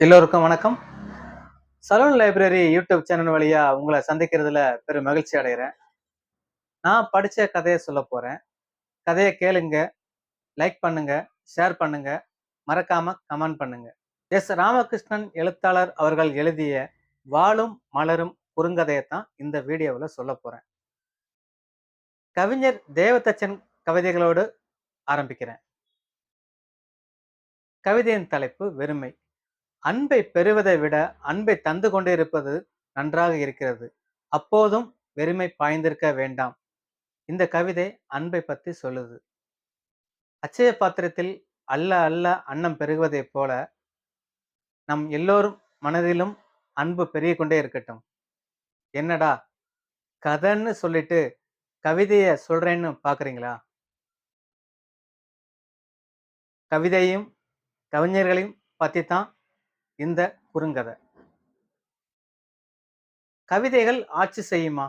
எல்லோருக்கும் வணக்கம். Salon library YouTube channel வழியா உங்களை சந்திக்கிறதுல பெரும் மகிழ்ச்சி அடைகிறேன். நான் படிச்ச கதையை சொல்ல போறேன். கதையை கேளுங்க லைக் பண்ணுங்க ஷேர் பண்ணுங்க மறக்காம கமெண்ட் பண்ணுங்க. எஸ் ராமகிருஷ்ணன் எழுத்தாளர் அவர்கள் எழுதிய வாழும் மலரும் குறுங்கதையை தான் இந்த வீடியோவில் சொல்ல போறேன். கவிஞர் தேவதச்சன் கவிதைகளோடு ஆரம்பிக்கிறேன். கவிதையின் தலைப்பு வெறுமை. அன்பை பெறுவதை விட அன்பை தந்து கொண்டிருப்பது நன்றாக இருக்கிறது. அப்போதும் வெறுமை பாய்ந்திருக்க வேண்டாம். இந்த கவிதை அன்பை பற்றி சொல்லுது. அச்சய பாத்திரத்தில் அல்ல அல்ல அன்னம் பெருகுவதைப் போல நம் எல்லோரும் மனதிலும் அன்பு பெருகி கொண்டே இருக்கட்டும். என்னடா? கதைன்னு சொல்லிட்டு கவிதையை சொல்றேன்னு பாக்குறீங்களா? கவிதையும் கவிஞர்களையும் பற்றி தான் இந்த குறுங்கதை. கவிதைகள் ஆட்சி செய்யுமா?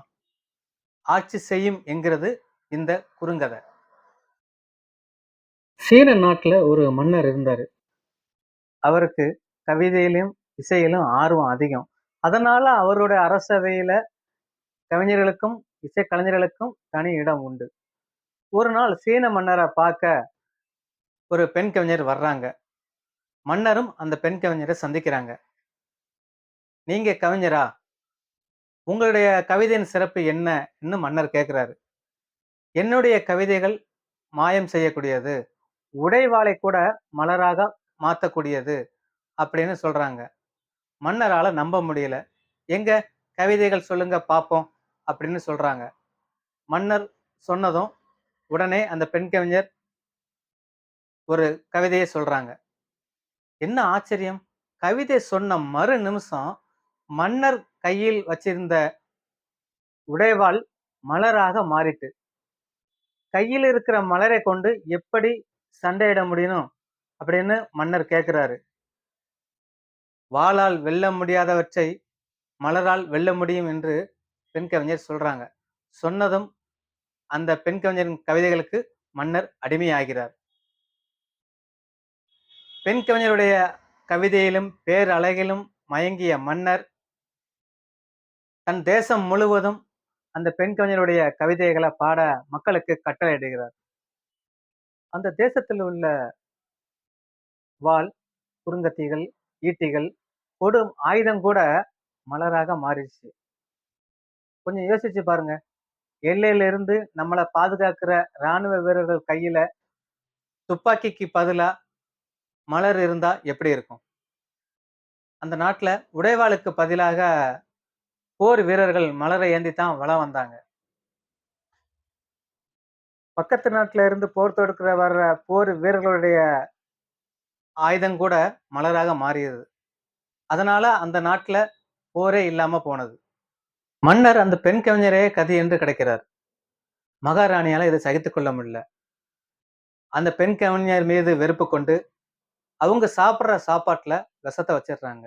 ஆட்சி செய்யும் என்கிறது இந்த குறுங்கதை. சீன நாட்டுல ஒரு மன்னர் இருந்தாரு. அவருக்கு கவிதையிலும் இசையிலும் ஆர்வம் அதிகம். அதனால அவருடைய அரசவையில கவிஞர்களுக்கும் இசை கலைஞர்களுக்கும் தனி இடம் உண்டு. ஒரு நாள் சீன மன்னரை பார்க்க ஒரு பெண் கவிஞர் வர்றாங்க. மன்னரும் அந்த பெண் கவிஞரை சந்திக்கிறாங்க. நீங்க கவிஞரா உங்களுடைய கவிதையின் சிறப்பு என்னன்னு மன்னர் கேட்கிறாரு. என்னுடைய கவிதைகள் மாயம் செய்யக்கூடியது உடைவாளை கூட மலராக மாற்றக்கூடியது அப்படின்னு சொல்றாங்க. மன்னரால நம்ப முடியல. எங்க கவிதைகள் சொல்லுங்க பார்ப்போம் அப்படின்னு சொல்றாங்க. மன்னர் சொன்னதும் உடனே அந்த பெண் கவிஞர் ஒரு கவிதையை சொல்றாங்க. என்ன ஆச்சரியம்? கவிதை சொன்ன மறு நிமிஷம் மன்னர் கையில் வச்சிருந்த உடைவாள் மலராக மாறிட்டு கையில் இருக்கிற மலரை கொண்டு எப்படி சண்டையிட முடியும்? அப்படின்னு மன்னர் கேட்கிறாரு வாளால் வெல்ல முடியாதவற்றை மலரால் வெல்ல முடியும் என்று பெண் கவிஞர் சொல்றாங்க. சொன்னதும் அந்த பெண் கவிஞரின் கவிதைகளுக்கு மன்னர் அடிமையாகிறார். பெண் கவிஞருடைய கவிதையிலும் பேரழகிலும் மயங்கிய மன்னர் தன் தேசம் முழுவதும் அந்த பெண் கவிஞருடைய கவிதைகளை பாட மக்களுக்கு கட்டளையிடுகிறார். அந்த தேசத்தில் உள்ள வாள் குறுங்கத்திகள் ஈட்டிகள் கொடும் ஆயுதம் கூட மலராக மாறிடுச்சு. கொஞ்சம் யோசிச்சு பாருங்க. எல்லையிலிருந்து நம்மளை பாதுகாக்கிற ராணுவ வீரர்கள் கையில துப்பாக்கிக்கு பதிலாக மலர் இருந்தா எப்படி இருக்கும்? அந்த நாட்டுல உடைவாளுக்கு பதிலாக போர் வீரர்கள் மலரை ஏந்தி தான் வளம் வந்தாங்க. பக்கத்து நாட்டில இருந்து போர் தொடுக்கிற வர்ற போர் வீரர்களுடைய ஆயுதம் கூட மலராக மாறியது. அதனால அந்த நாட்டுல போரே இல்லாம போனது. மன்னர் அந்த பெண் கவிஞரே கதி என்று கிடைக்கிறார். மகாராணியால இதை சகித்துக் கொள்ள முடியல. அந்த பெண் கவிஞர் மீது வெறுப்பு கொண்டு அவங்க சாப்பிட்ற சாப்பாட்டில் விஷத்தை வச்சிடுறாங்க.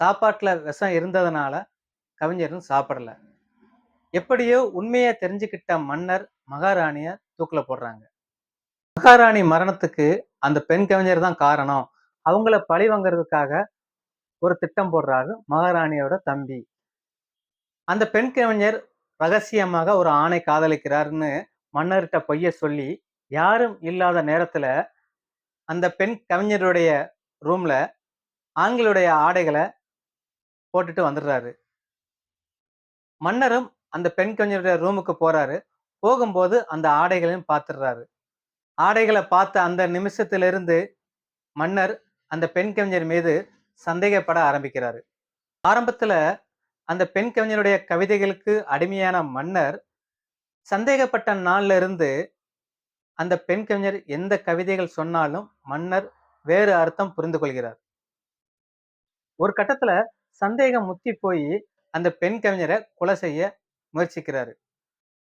சாப்பாட்டில் விஷம் இருந்ததுனால கவிஞரும் சாப்பிடல. எப்படியோ உண்மையை தெரிஞ்சுக்கிட்ட மன்னர் மகாராணிய தூக்கில் போடுறாங்க. மகாராணி மரணத்துக்கு அந்த பெண் கவிஞர் தான் காரணம். அவங்கள பழி வாங்குறதுக்காக ஒரு திட்டம் போடுறாரு மகாராணியோட தம்பி. அந்த பெண் கவிஞர் ரகசியமாக ஒரு ஆணை காதலிக்கிறாருன்னு மன்னர்கிட்ட பொய்ய சொல்லி யாரும் இல்லாத நேரத்துல அந்த பெண் கவிஞருடைய ரூம்ல ஆண்களுடைய ஆடைகளை போட்டுட்டு வந்துடுறாரு. மன்னரும் அந்த பெண் கவிஞருடைய ரூமுக்கு போறாரு. போகும்போது அந்த ஆடைகளையும் பார்த்துடுறாரு. ஆடைகளை பார்த்த அந்த நிமிஷத்திலிருந்து மன்னர் அந்த பெண் கவிஞர் மீது சந்தேகப்பட ஆரம்பிக்கிறாரு. ஆரம்பத்துல அந்த பெண் கவிஞருடைய கவிதைகளுக்கு அடிமையான மன்னர் சந்தேகப்பட்ட நாள்ல இருந்து அந்த பெண் கவிஞர் எந்த கவிதைகள் சொன்னாலும் மன்னர் வேறு அர்த்தம் புரிந்து கொள்கிறார். ஒரு கட்டத்துல சந்தேகம் முத்தி போய் அந்த பெண் கவிஞரை கொலை செய்ய முயற்சிக்கிறாரு.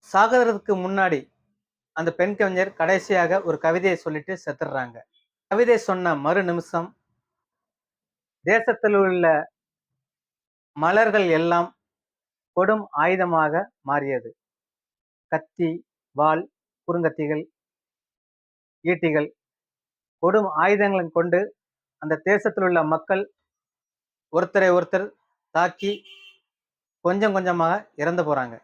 சாகிறதுக்கு முன்னாடி அந்த பெண் கவிஞர் கடைசியாக ஒரு கவிதையை சொல்லிட்டு செத்துடுறாங்க கவிதை சொன்ன மறு நிமிஷம் தேசத்தில் உள்ள மலர்கள் எல்லாம் கொடும் ஆயுதமாக மாறியது. கத்தி வாள் குறுங்கத்திகள் ஈட்டிகள். கொடும் ஆயுதங்களை கொண்டு அந்த தேசத்தில் உள்ள மக்கள் ஒருத்தரை ஒருத்தர் தாக்கி கொஞ்சம் கொஞ்சமாக இறந்து போறாங்க.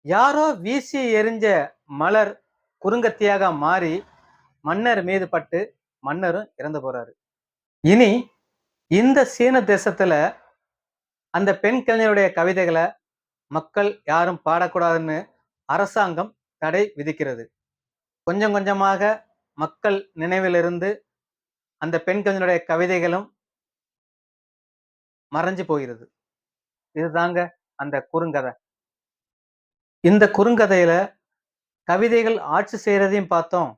யாரோ வீசி எறிஞ்ச மலர் குறுங்கத்தியாக மாறி மன்னர் மீது பட்டு மன்னரும் இறந்து போறாரு. இனி இந்த சீன தேசத்துல அந்த பெண் கலைஞருடைய கவிதைகளை மக்கள் யாரும் பாடக்கூடாதுன்னு அரசாங்கம் தடை விதிக்கிறது. கொஞ்சம் கொஞ்சமாக மக்கள் நினைவிலிருந்து அந்த பெண் கவிஞருடைய கவிதைகளும் மறைஞ்சு போகிறது. இதுதாங்க அந்த குறுங்கதை. இந்த குறுங்கதையில கவிதைகள் ஆட்சி செய்யறதையும் பார்த்தோம்.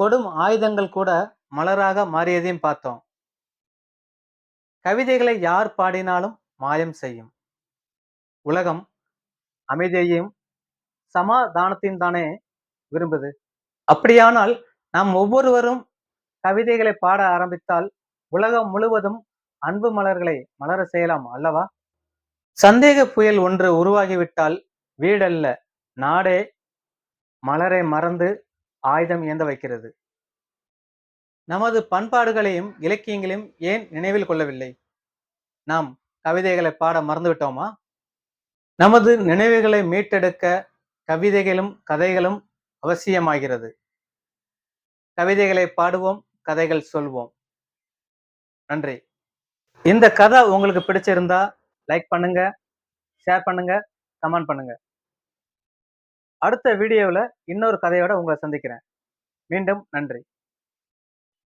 கொடும் ஆயுதங்கள் கூட மலராக மாறியதையும் பார்த்தோம். கவிதைகளை யார் பாடினாலும் மாயம் செய்யும். உலகம் அமைதியையும் சமாதானத்தையும் தானே விரும்புது. அப்படியானால் நாம் ஒவ்வொருவரும் கவிதைகளை பாட ஆரம்பித்தால் உலகம் முழுவதும் அன்பு மலர்களை மலர செய்யலாம் அல்லவா? சந்தேக புயல் ஒன்று உருவாகிவிட்டால் வீடல்ல நாடே மலரை மறந்து ஆயுதம் ஏந்த வைக்கிறது. நமது பண்பாடுகளையும் இலக்கியங்களையும் ஏன் நினைவில் கொள்ளவில்லை? நாம் கவிதைகளை பாட மறந்துவிட்டோமா? நமது நினைவுகளை மீட்டெடுக்க கவிதைகளும் கதைகளும் அவசியமாகிறது. கவிதைகளை பாடுவோம் கதைகள் சொல்வோம். நன்றி. இந்த கதை உங்களுக்கு பிடிச்சிருந்தா லைக் பண்ணுங்க ஷேர் பண்ணுங்க கமெண்ட் பண்ணுங்க. அடுத்த வீடியோவில் இன்னொரு கதையோட உங்களை சந்திக்கிறேன். மீண்டும் நன்றி.